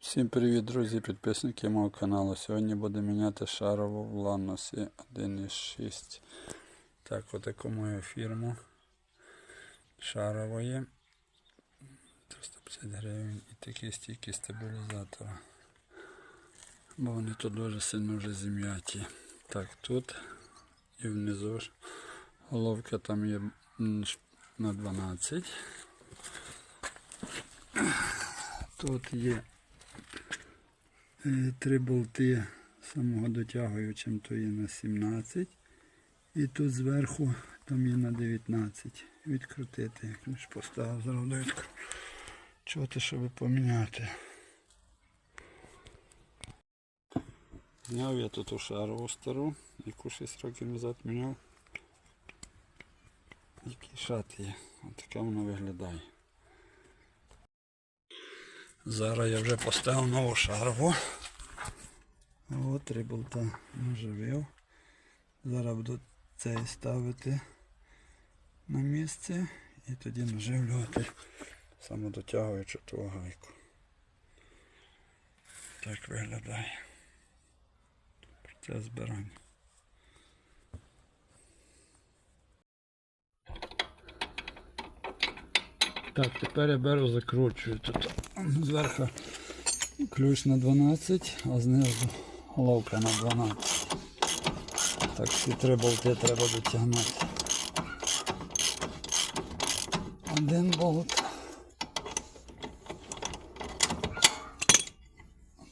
Всім привіт, друзі, підписники мого каналу. Сьогодні будемо міняти шарову в Ланосі 1.6. Так, отаку мою фірму шарової. 350 гривень і такі стійки стабілізатора. Бо вони тут дуже сильно вже зім'яті. Так, тут і внизу ж головка там є на 12. Тут є Три болти самого дотягуючим, то є на 17. І тут зверху там є на 19. Відкрутити. Як лиш поставив, зразу. Чого щоб поміняти. Зняв я тут у стару, яку 6 років назад міняв. Який шат є. Ось воно виглядає. Зараз я вже поставив нову шарову. От три болта наживив. Зараз буду цей ставити на місце і тоді наживлювати самодотягуючу ту гайку. Так виглядає. Процес збирання. Так, тепер я беру закручую тут зверху ключ на 12, а знизу головка на 12. Так, всі три болти треба дотягнути. Один болт.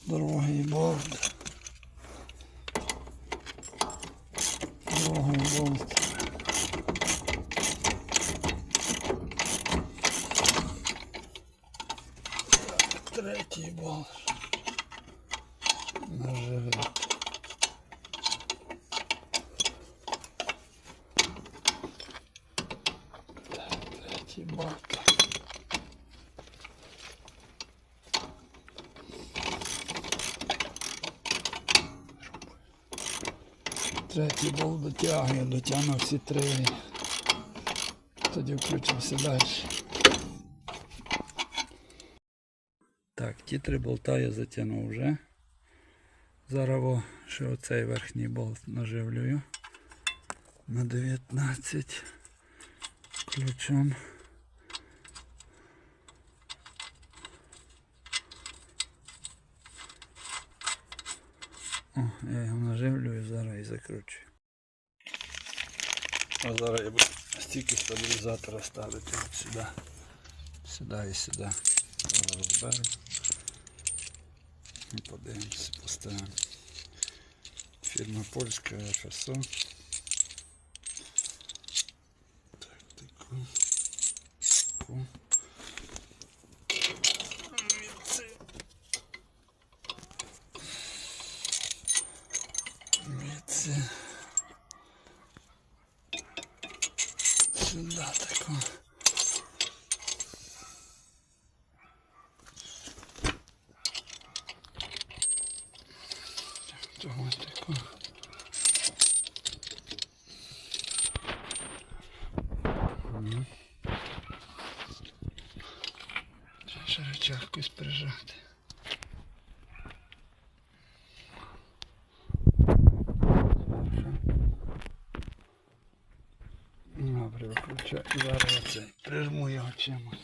Другий болт. Другий болт. Третій. Наживити. Так, третій болт. Третій болт дотягує, дотягну всі три. Тоді включимося далі. Так, ті три болта я затягнув вже. Зараз ще оцей верхній болт наживлюю на 19 ключом. О, я його наживлюю зараз і закручую. А зараз я буду стільки стабілізатора ставити от сюди. Сюди і сюди. Зараз розберу. І подивимося, поставимо. Фірма польська ФСО. Так, таку. Таку. Звідси. Таку. Таку. Мгм. Треба ще рычаг якось прижати. Добре, виключаю. Зараз оцей прижму його чимось.